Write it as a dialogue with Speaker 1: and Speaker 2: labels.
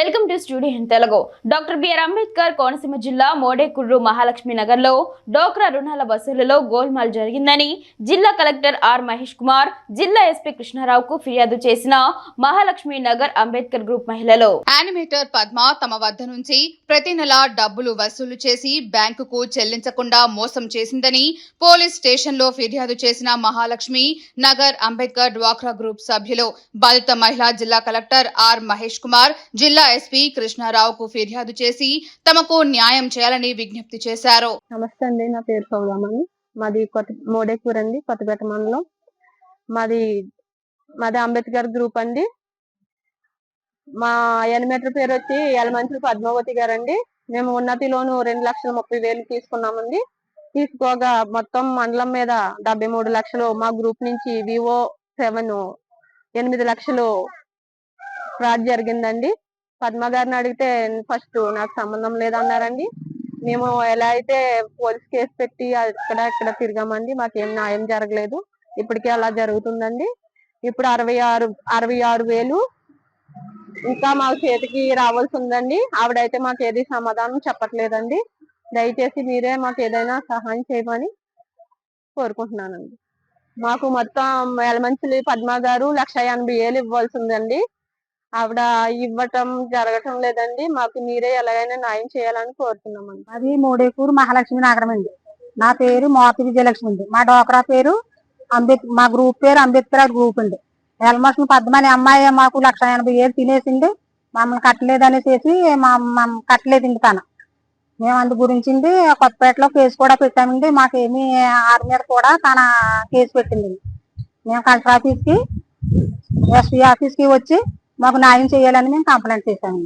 Speaker 1: Welcome to studio in Telugu. Doctor B R Ambedkar Konaseema జిల్లా మోడేకుర్రు మహాలక్ష్మి నగర్లో డోక్రా రుణాల వసూలులో గోల్మాల్ జరిగిందని జిల్లా కలెక్టర్ ఆర్ మహేష్ కుమార్ జిల్లా ఎస్పీ కృష్ణారావుకు ఫిర్యాదు చేసిన మహాలక్ష్మి నగర్ అంబేద్కర్ గ్రూప్ మహిళలు.
Speaker 2: యానిమేటర్ పద్మ తమ వద్ద నుంచి ప్రతి నెల డబ్బులు వసూలు చేసి బ్యాంకుకు చెల్లించకుండా మోసం చేసిందని పోలీస్ స్టేషన్లో ఫిర్యాదు చేసిన మహాలక్ష్మి నగర్ అంబేద్కర్ డ్వాక్రా గ్రూప్ సభ్యులు బాధిత మహిళా జిల్లా కలెక్టర్ ఆర్ మహేష్ కుమార్ జిల్లా ఎస్పీ కృష్ణారావుకు ఫిర్యాదు చేసి తమకు న్యాయం చేయాలని విజ్ఞప్తి చేశారు.
Speaker 3: నమస్తే అండి నా పేరు సౌదామణి. మాది కొత్త మోడేకూర్ అండి కొత్తపేట మండలం. మాది మాది అంబేద్కర్ గ్రూప్ అండి. మా ఎనిమేటర్ పేరు వచ్చి యలమంచులు పద్మావతి గారు అండి మేము ఉన్నతి లోను రెండు లక్షల ముప్పై వేలు తీసుకున్నామండి. తీసుకోగా మొత్తం మండలం మీద డెబ్బై మూడు లక్షలు మా గ్రూప్ నుంచి వివో సెవెన్ ఎనిమిది లక్షలు ఫ్రాడ్ జరిగిందండి. పద్మ గారిని అడిగితే ఫస్ట్ నాకు సంబంధం లేదన్నారండి. మేము ఎలా అయితే పోలీస్ కేసు పెట్టి అక్కడ ఇక్కడ తిరిగామండి మాకేం న్యాయం జరగలేదు. ఇప్పటికే అలా జరుగుతుందండి. ఇప్పుడు అరవై ఆరు అరవై ఆరు వేలు ఇంకా మా చేతికి రావాల్సి ఉందండి. ఆవిడైతే మాకు ఏది సమాధానం చెప్పట్లేదండి. దయచేసి మీరే మాకు ఏదైనా సహాయం చేయమని కోరుకుంటున్నానండి. మాకు మొత్తం ఎలమంచిలి పద్మ గారు లక్ష ఎనభై వేలు ఇవ్వాల్సి ఉందండి. ఆవిడ ఇవ్వటం జరగటం లేదండి. మాకు మీరే ఎలాగైనా న్యాయం చేయాలని కోరుతున్నామండి.
Speaker 4: అది మూడేకూరు మహాలక్ష్మి నగరం అండి. నా పేరు మోతి విజయలక్ష్మి అండి. మా డోకరా పేరు అంబేద్ మా గ్రూప్ పేరు అంబేద్కర్ గ్రూప్ అండి. ఎల్మోషన్ పద్మని అమ్మాయి మాకు లక్ష ఎనభై ఏళ్ళు తినేసింది మమ్మల్ని కట్టలేదు అనేసి మా మమ్మల్ని కట్టలేదండి తను. మేము అందు గురించి కొత్తపేటలో కేసు కూడా పెట్టామండి. మాకేమీ ఆరు మీద కూడా తన కేసు పెట్టింది మేము కలెక్టర్ ఆఫీస్కి ఎస్పీ ఆఫీస్కి వచ్చి మాకు న్యాయం చేయాలని మేము కంప్లైంట్ చేశామండి.